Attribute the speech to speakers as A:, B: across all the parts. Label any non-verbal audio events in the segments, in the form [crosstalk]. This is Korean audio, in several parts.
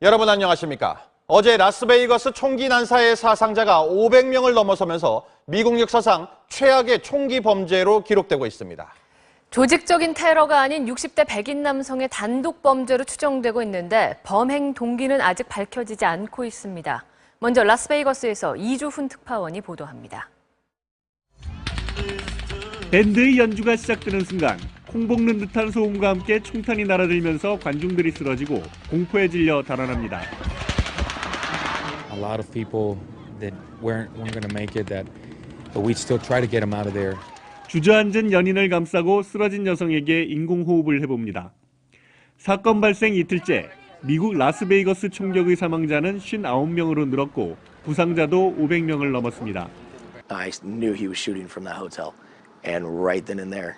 A: 여러분 안녕하십니까? 어제 라스베이거스 총기 난사의 사상자가 500명을 넘어서면서 미국 역사상 최악의 총기 범죄로 기록되고 있습니다.
B: 조직적인 테러가 아닌 60대 백인 남성의 단독 범죄로 추정되고 있는데 범행 동기는 아직 밝혀지지 않고 있습니다. 먼저 라스베이거스에서 이주훈 특파원이 보도합니다.
C: 밴드의 연주가 시작되는 순간 콩 볶는 듯한 소음과 함께 총탄이 날아들면서 관중들이 쓰러지고 공포에 질려 달아납니다.
D: a lot of people that weren't weren't going to make it that but we still try to get them out of there
C: 주저앉은 연인을 감싸고 쓰러진 여성에게 인공호흡을 해봅니다. 사건 발생 이틀째 미국 라스베이거스 총격의 사망자는 59명으로 늘었고 부상자도 500명을 넘었습니다.
E: I knew he was shooting from that hotel. And right then and there,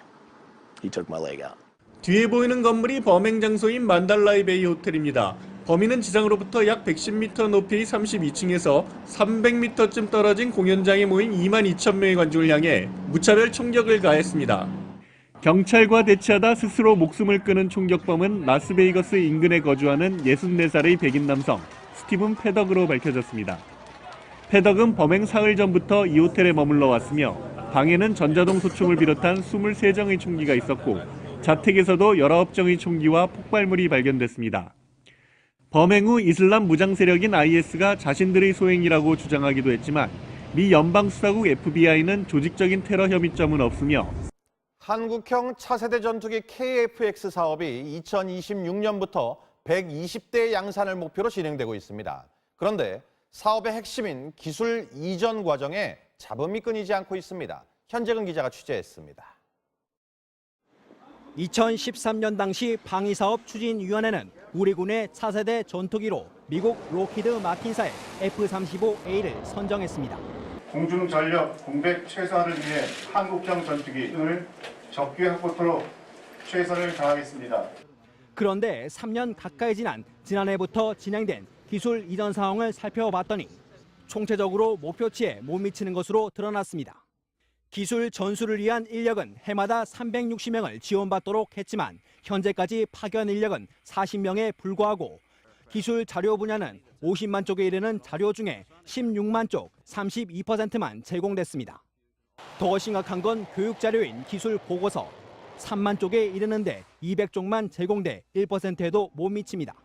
E: he took my leg out.
C: 뒤에 보이는 건물이 범행 장소인 만달라이 베이 호텔입니다. 범인은 지상으로부터 약 110m 높이 32층에서 300m쯤 떨어진 공연장에 모인 2만 2천 명의 관중을 향해 무차별 총격을 가했습니다. 경찰과 대치하다 스스로 목숨을 끊은 총격범은 라스베이거스 인근에 거주하는 64살의 백인 남성 스티븐 패덕으로 밝혀졌습니다. 패덕은 범행 사흘 전부터 이 호텔에 머물러 왔으며 방에는 전자동 소총을 비롯한 23정의 총기가 있었고 자택에서도 19정의 총기와 폭발물이 발견됐습니다. 범행 후 이슬람 무장 세력인 IS가 자신들의 소행이라고 주장하기도 했지만 미 연방수사국 FBI는 조직적인 테러 혐의점은 없으며
A: 한국형 차세대 전투기 KFX 사업이 2026년부터 120대 양산을 목표로 진행되고 있습니다. 그런데 사업의 핵심인 기술 이전 과정에 잡음이 끊이지 않고 있습니다. 현재근 기자가 취재했습니다.
F: 2013년 당시 방위사업 추진위원회는 우리 군의 차세대 전투기로 미국 로키드 마틴사의 F-35A를 선정했습니다.
G: 공중 전력 공백 최소화를 위해 한국형 전투기를 적기 확보토록 최선을 다하겠습니다.
F: 그런데 3년 가까이 지난 지난해부터 진행된 기술 이전 상황을 살펴봤더니 총체적으로 목표치에 못 미치는 것으로 드러났습니다. 기술 전수를 위한 인력은 해마다 360명을 지원받도록 했지만 현재까지 파견 인력은 40명에 불과하고 기술 자료 분야는 50만 쪽에 이르는 자료 중에 16만 쪽 32%만 제공됐습니다. 더 심각한 건 교육 자료인 기술 보고서 3만 쪽에 이르는데 200쪽만 제공돼 1%에도 못 미칩니다.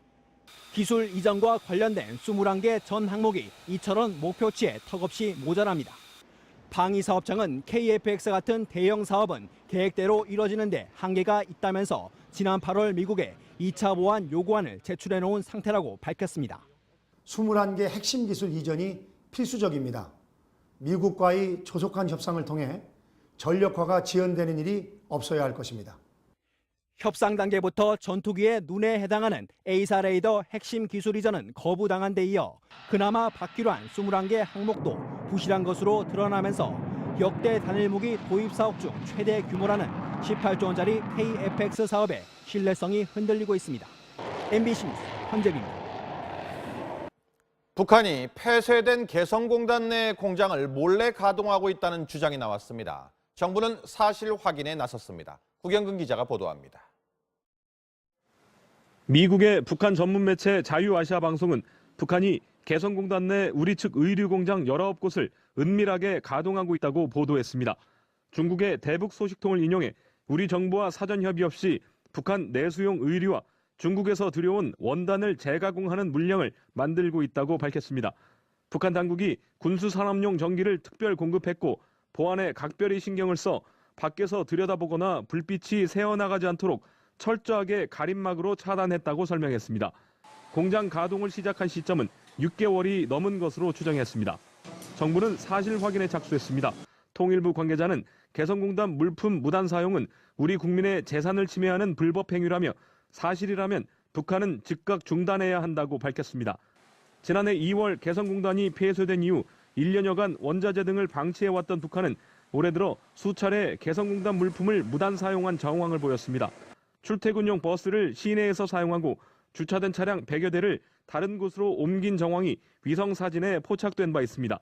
F: 기술 이전과 관련된 21개 전 항목이 이처럼 목표치에 턱없이 모자랍니다. 방위 사업청은 KFX 같은 대형 사업은 계획대로 이뤄지는데 한계가 있다면서 지난 8월 미국에 2차 보완 요구안을 제출해 놓은 상태라고 밝혔습니다.
H: 21개 핵심 기술 이전이 필수적입니다. 미국과의 조속한 협상을 통해 전력화가 지연되는 일이 없어야 할 것입니다.
F: 협상 단계부터 전투기의 눈에 해당하는 A사 레이더 핵심 기술 이전은 거부당한 데 이어 그나마 받기로 한 21개 항목도 부실한 것으로 드러나면서 역대 단일 무기 도입 사업 중 최대 규모라는 18조 원짜리 KFX 사업의 신뢰성이 흔들리고 있습니다. MBC 뉴스 현재입니다.
A: 북한이 폐쇄된 개성공단 내 공장을 몰래 가동하고 있다는 주장이 나왔습니다. 정부는 사실 확인에 나섰습니다. 구경근 기자가 보도합니다.
I: 미국의 북한 전문 매체 자유아시아 방송은 북한이 개성공단 내 우리 측 의류 공장 19곳을 은밀하게 가동하고 있다고 보도했습니다. 중국의 대북 소식통을 인용해 우리 정부와 사전 협의 없이 북한 내수용 의류와 중국에서 들여온 원단을 재가공하는 물량을 만들고 있다고 밝혔습니다. 북한 당국이 군수 산업용 전기를 특별 공급했고 보안에 각별히 신경을 써 밖에서 들여다보거나 불빛이 새어나가지 않도록 철저하게 가림막으로 차단했다고 설명했습니다. 공장 가동을 시작한 시점은 6개월이 넘은 것으로 추정했습니다. 정부는 사실 확인에 착수했습니다. 통일부 관계자는 개성공단 물품 무단 사용은 우리 국민의 재산을 침해하는 불법 행위라며 사실이라면 북한은 즉각 중단해야 한다고 밝혔습니다. 지난해 2월 개성공단이 폐쇄된 이후 1년여간 원자재 등을 방치해왔던 북한은 올해 들어 수차례 개성공단 물품을 무단 사용한 정황을 보였습니다. 출퇴근용 버스를 시내에서 사용하고 주차된 차량 100여 대를 다른 곳으로 옮긴 정황이 위성 사진에 포착된 바 있습니다.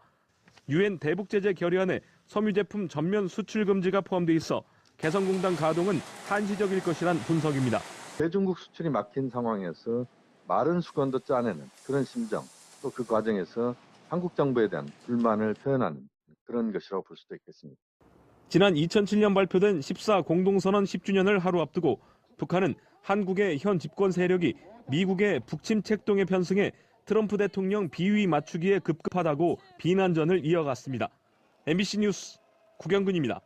I: 유엔 대북 제재 결의안에 섬유 제품 전면 수출 금지가 포함돼 있어 개성공단 가동은 한시적일 것이란 분석입니다.
J: 대중국 수출이 막힌 상황에서 마른 수건도 짜내는 그런 심정, 또 그 과정에서 한국 정부에 대한 불만을 표현하는 그런 것이라고 볼 수도 있겠습니다.
I: 지난 2007년 발표된 14 공동선언 10주년을 하루 앞두고 북한은 한국의 현 집권 세력이 미국의 북침 책동에 편승해 트럼프 대통령 비위 맞추기에 급급하다고 비난전을 이어갔습니다. MBC 뉴스 구경근입니다.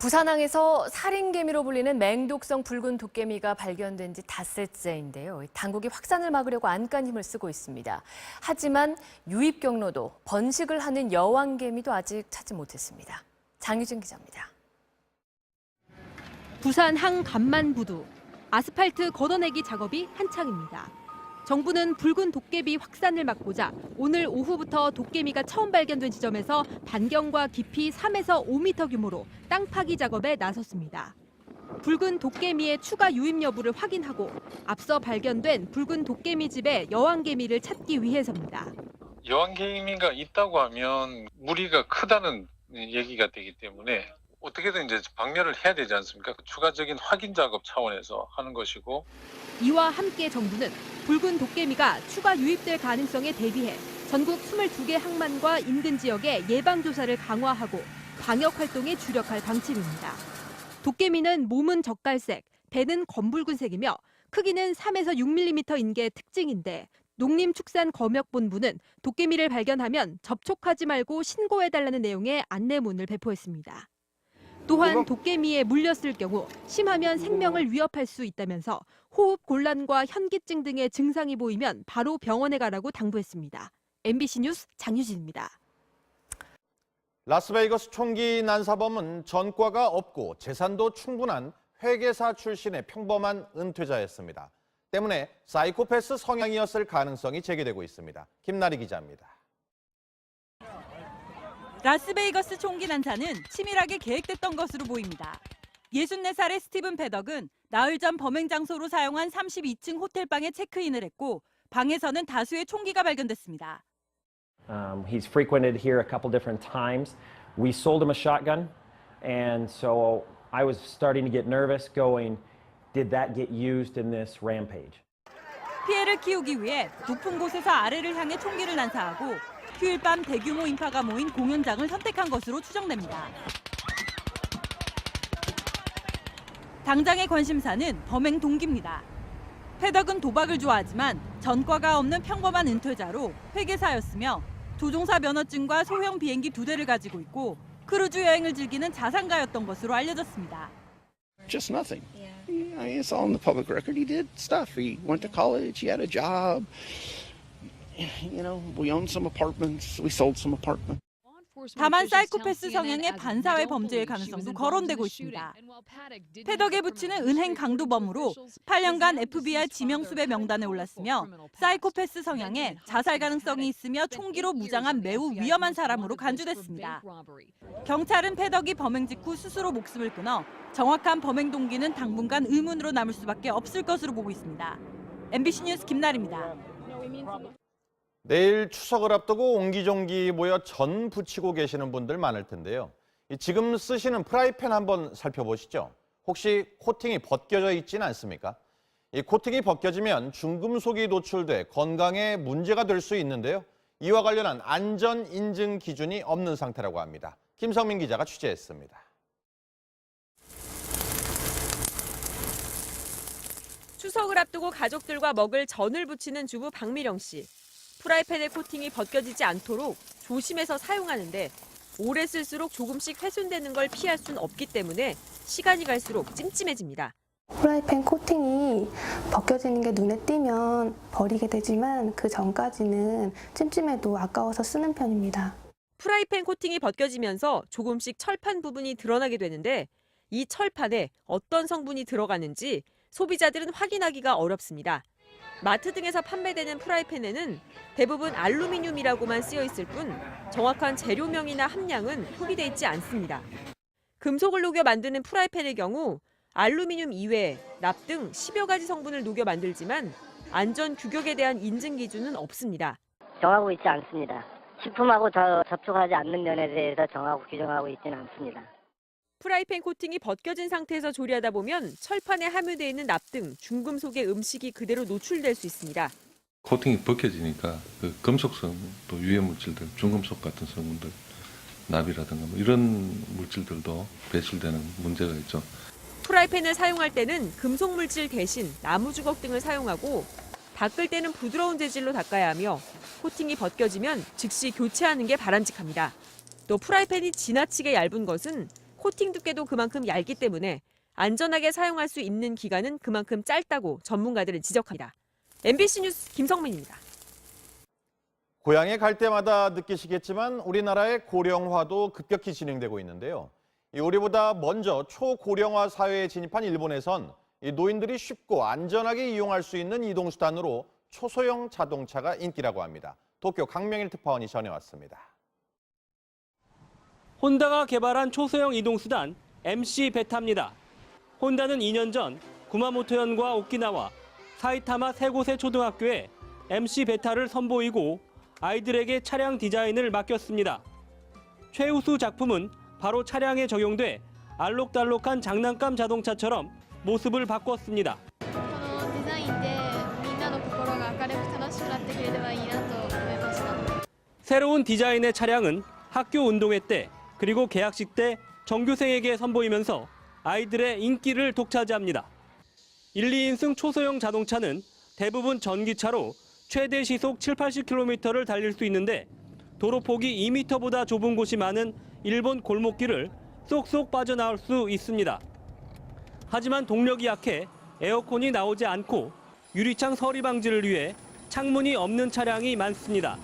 B: 부산항에서 살인개미로 불리는 맹독성 붉은 도깨미가 발견된 지 닷새째인데요. 당국이 확산을 막으려고 안간 힘을 쓰고 있습니다. 하지만 유입 경로도 번식을 하는 여왕개미도 아직 찾지 못했습니다. 장유진 기자입니다.
K: 부산 항 간만부두 아스팔트 걷어내기 작업이 한창입니다. 정부는 붉은 도깨비 확산을 막고자 오늘 오후부터 도깨미가 처음 발견된 지점에서 반경과 깊이 3에서 5m 규모로 땅 파기 작업에 나섰습니다. 붉은 도깨미의 추가 유입 여부를 확인하고 앞서 발견된 붉은 도깨미 집의 여왕개미를 찾기 위해서입니다.
L: 여왕개미가 있다고 하면 무리가 크다는 얘기가 되기 때문에 어떻게든 이제 박멸을 해야 되지 않습니까? 그 추가적인 확인 작업 차원에서 하는 것이고
K: 이와 함께 정부는 붉은 도깨미가 추가 유입될 가능성에 대비해 전국 22개 항만과 인근 지역에 예방 조사를 강화하고 방역 활동에 주력할 방침입니다. 도깨미는 몸은 젓갈색, 배는 검붉은색이며 크기는 3에서 6mm인 게 특징인데 농림축산검역본부는 도깨미를 발견하면 접촉하지 말고 신고해달라는 내용의 안내문을 배포했습니다. 또한 도깨미에 물렸을 경우 심하면 생명을 위협할 수 있다면서 호흡 곤란과 현기증 등의 증상이 보이면 바로 병원에 가라고 당부했습니다. MBC 뉴스 장유진입니다.
A: 라스베이거스 총기 난사범은 전과가 없고 재산도 충분한 회계사 출신의 평범한 은퇴자였습니다. 때문에 사이코패스 성향이었을 가능성이 제기되고 있습니다. 김나리 기자입니다.
M: 라스베이거스 총기 난사는 치밀하게 계획됐던 것으로 보입니다. 64살의 스티븐 패덕은 나흘 전 범행 장소로 사용한 32층 호텔 방에 체크인을 했고 방에서는 다수의 총기가 발견됐습니다.
N: Um, he's frequented here a couple different times. We sold him a shotgun, and so I was starting to get nervous going, did that get used in this rampage?
M: 피해를 키우기 위해 높은 곳에서 아래를 향해 총기를 난사하고 휴일 밤 대규모 인파가 모인 공연장을 선택한 것으로 추정됩니다. 당장의 관심사는 범행 동기입니다. 패덕은 도박을 좋아하지만 전과가 없는 평범한 은퇴자로 회계사였으며 조종사 면허증과 소형 비행기 두 대를 가지고 있고 크루즈 여행을 즐기는 자산가였던 것으로 알려졌습니다.
O: Just nothing. It's all in the public record. He did stuff. He went to college. He had a job. [laughs] You know, we owned some apartments. We sold some apartments.
M: 다만 사이코패스 성향의 반사회 범죄의 가능성도 거론되고 있습니다. 패덕에 붙이는 은행 강도범으로 8년간 FBI 지명수배 명단에 올랐으며 사이코패스 성향에 자살 가능성이 있으며 총기로 무장한 매우 위험한 사람으로 간주됐습니다. 경찰은 패덕이 범행 직후 스스로 목숨을 끊어 정확한 범행 동기는 당분간 의문으로 남을 수밖에 없을 것으로 보고 있습니다. MBC 뉴스 김나리입니다.
A: 내일 추석을 앞두고 옹기종기 모여 전 부치고 계시는 분들 많을 텐데요. 이 지금 쓰시는 프라이팬 한번 살펴보시죠. 혹시 코팅이 벗겨져 있지는 않습니까? 이 코팅이 벗겨지면 중금속이 노출돼 건강에 문제가 될 수 있는데요. 이와 관련한 안전 인증 기준이 없는 상태라고 합니다. 김성민 기자가 취재했습니다.
P: 추석을 앞두고 가족들과 먹을 전을 부치는 주부 박미령 씨. 프라이팬의 코팅이 벗겨지지 않도록 조심해서 사용하는데 오래 쓸수록 조금씩 훼손되는 걸 피할 순 없기 때문에 시간이 갈수록 찜찜해집니다.
Q: 프라이팬 코팅이 벗겨지는 게 눈에 띄면 버리게 되지만 그 전까지는 찜찜해도 아까워서 쓰는 편입니다.
P: 프라이팬 코팅이 벗겨지면서 조금씩 철판 부분이 드러나게 되는데 이 철판에 어떤 성분이 들어가는지 소비자들은 확인하기가 어렵습니다. 마트 등에서 판매되는 프라이팬에는 대부분 알루미늄이라고만 쓰여 있을 뿐 정확한 재료명이나 함량은 표기돼 있지 않습니다. 금속을 녹여 만드는 프라이팬의 경우 알루미늄 이외에 납 등 10여 가지 성분을 녹여 만들지만 안전 규격에 대한 인증 기준은 없습니다.
R: 정하고 있지 않습니다. 식품하고 저- 접촉하지 않는 면에 대해서 정하고 규정하고 있지는 않습니다.
P: 프라이팬 코팅이 벗겨진 상태에서 조리하다 보면 철판에 함유되어 있는 납 등 중금속의 음식이 그대로 노출될 수 있습니다.
R: 코팅이 벗겨지니까 그 금속성 또 유해 물질들, 중금속 같은 성분들, 납이라든가 뭐 이런 물질들도 배출되는 문제가 있죠.
P: 프라이팬을 사용할 때는 금속 물질 대신 나무 주걱 등을 사용하고 닦을 때는 부드러운 재질로 닦아야 하며 코팅이 벗겨지면 즉시 교체하는 게 바람직합니다. 또 프라이팬이 지나치게 얇은 것은 코팅 두께도 그만큼 얇기 때문에 안전하게 사용할 수 있는 기간은 그만큼 짧다고 전문가들은 지적합니다. MBC 뉴스 김성민입니다.
A: 고향에 갈 때마다 느끼시겠지만 우리나라의 고령화도 급격히 진행되고 있는데요. 이 우리보다 먼저 초고령화 사회에 진입한 일본에선 이 노인들이 쉽고 안전하게 이용할 수 있는 이동수단으로 초소형 자동차가 인기라고 합니다. 도쿄 강명일 특파원이 전해왔습니다.
S: 혼다가 개발한 초소형 이동수단 MC 베타입니다. 혼다는 2년 전 구마모토현과 오키나와, 사이타마 세 곳의 초등학교에 MC 베타를 선보이고 아이들에게 차량 디자인을 맡겼습니다. 최우수 작품은 바로 차량에 적용돼 알록달록한 장난감 자동차처럼 모습을 바꿨습니다. 새로운 디자인의 차량은 학교 운동회 때 그리고 개학식 때 전교생에게 선보이면서 아이들의 인기를 독차지합니다. 1, 2인승 초소형 자동차는 대부분 전기차로 최대 시속 7, 80km를 달릴 수 있는데 도로 폭이 2m보다 좁은 곳이 많은 일본 골목길을 쏙쏙 빠져나올 수 있습니다. 하지만 동력이 약해 에어컨이 나오지 않고 유리창 서리 방지를 위해 창문이 없는 차량이 많습니다.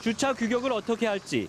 S: 주차 규격을 어떻게 할지,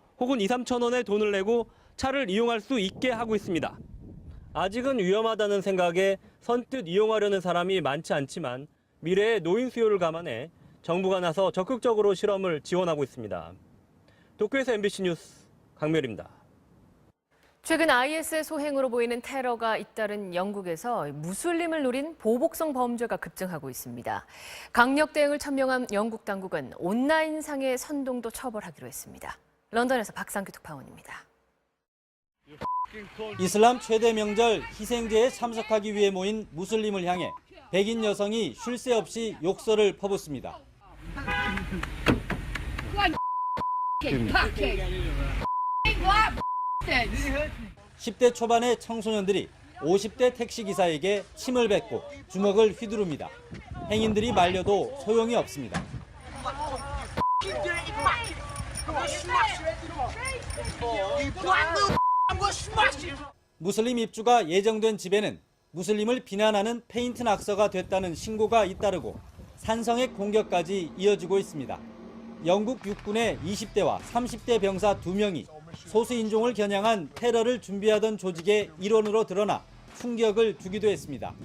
S: 혹은 2, 3천 원의 돈을 내고 차를 이용할 수 있게 하고 있습니다. 아직은 위험하다는 생각에 선뜻 이용하려는 사람이 많지 않지만 미래의 노인 수요를 감안해 정부가 나서 적극적으로 실험을 지원하고 있습니다. 도쿄에서 MBC 뉴스 강멸입니다.
B: 최근 IS의 소행으로 보이는 테러가 잇따른 영국에서 무슬림을 노린 보복성 범죄가 급증하고 있습니다. 강력 대응을 천명한 영국 당국은 온라인상의 선동도 처벌하기로 했습니다. 런던에서 박상규 특파원입니다.
T: 이슬람 최대 명절 희생제에 참석하기 위해 모인 무슬림을 향해 백인 여성이 쉴 새 없이 욕설을 퍼붓습니다. 10대 초반의 청소년들이 50대 택시기사에게 침을 뱉고 주먹을 휘두릅니다. 행인들이 말려도 소용이 없습니다. 무슬림 입주가 예정된 집에는 무슬림을 비난하는 페인트 낙서가 됐다는 신고가 잇따르고 산성의 공격까지 이어지고 있습니다. 영국 육군의 20대와 30대 병사 2명이 소수 인종을 겨냥한 테러를 준비하던 조직의 일원으로 드러나 충격을 주기도 했습니다.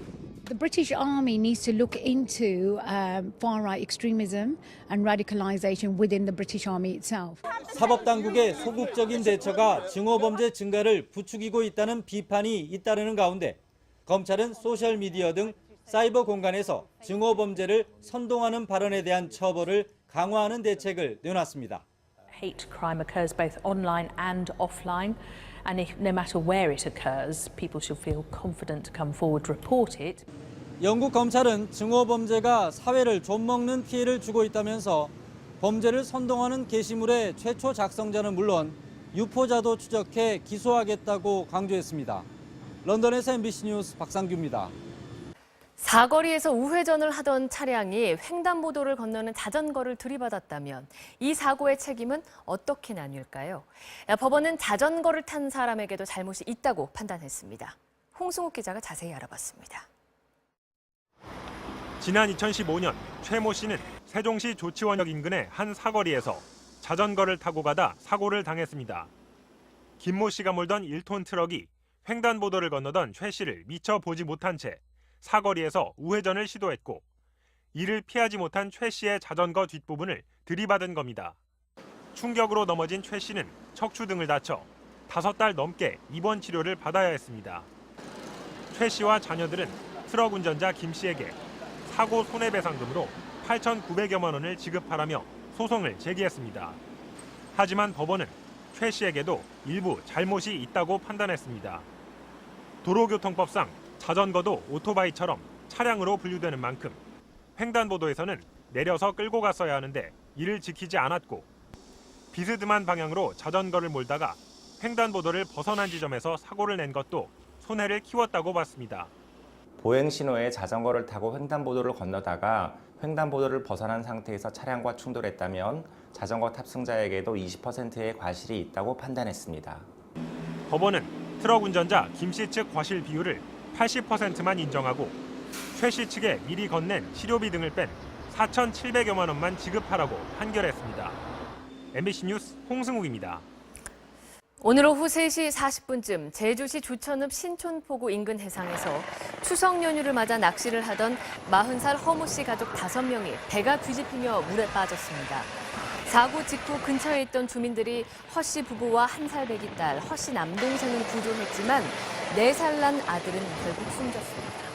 U: The British Army needs to look into um, far right extremism and radicalisation within the British Army itself.
T: 사법당국의 소극적인 대처가 증오범죄 증가를 부추기고 있다는 비판이 잇따르는 가운데 검찰은 소셜미디어 등 사이버 공간에서 증오범죄를 선동하는 발언에 대한 처벌을 강화하는 대책을 내놨습니다.
V: hate crime occurs both online and offline. And if, no matter where it occurs, people should feel confident to come forward to report it.
T: 영국 검찰은 증오 범죄가 사회를 좀먹는 피해를 주고 있다면서 범죄를 선동하는 게시물의 최초 작성자는 물론 유포자도 추적해 기소하겠다고 강조했습니다. 런던에서 MBC 뉴스 박상규입니다.
B: 사거리에서 우회전을 하던 차량이 횡단보도를 건너는 자전거를 들이받았다면 이 사고의 책임은 어떻게 나뉠까요? 법원은 자전거를 탄 사람에게도 잘못이 있다고 판단했습니다. 홍승욱 기자가 자세히 알아봤습니다.
W: 지난 2015년 최모 씨는 세종시 조치원역 인근의 한 사거리에서 자전거를 타고 가다 사고를 당했습니다. 김모 씨가 몰던 1톤 트럭이 횡단보도를 건너던 최 씨를 미처 보지 못한 채 사거리에서 우회전을 시도했고 이를 피하지 못한 최 씨의 자전거 뒷부분을 들이받은 겁니다. 충격으로 넘어진 최 씨는 척추 등을 다쳐 다섯 달 넘게 입원 치료를 받아야 했습니다. 최 씨와 자녀들은 트럭 운전자 김 씨에게 사고 손해배상금으로 8,900여만 원을 지급하라며 소송을 제기했습니다. 하지만 법원은 최 씨에게도 일부 잘못이 있다고 판단했습니다. 도로교통법상 자전거도 오토바이처럼 차량으로 분류되는 만큼 횡단보도에서는 내려서 끌고 갔어야 하는데 이를 지키지 않았고 비스듬한 방향으로 자전거를 몰다가 횡단보도를 벗어난 지점에서 사고를 낸 것도 손해를 키웠다고 봤습니다.
X: 보행 신호에 자전거를 타고 횡단보도를 건너다가 횡단보도를 벗어난 상태에서 차량과 충돌했다면 자전거 탑승자에게도 20%의 과실이 있다고 판단했습니다.
W: 법원은 트럭 운전자 김 씨 측 과실 비율을 80%만 인정하고 최 씨 측에 미리 건넨 치료비 등을 뺀 4,700여만 원만 지급하라고 판결했습니다. MBC 뉴스 홍승욱입니다.
B: 오늘 오후 3시 40분쯤 제주시 주천읍 신촌포구 인근 해상에서 추석 연휴를 맞아 낚시를 하던 40살 허모 씨 가족 5명이 배가 뒤집히며 물에 빠졌습니다. 사고 직후 근처에 있던 주민들이 허 씨 부부와 한 살 배기 딸 허 씨 남동생은 구조했지만 4살 난 아들은 결국 숨졌습니다.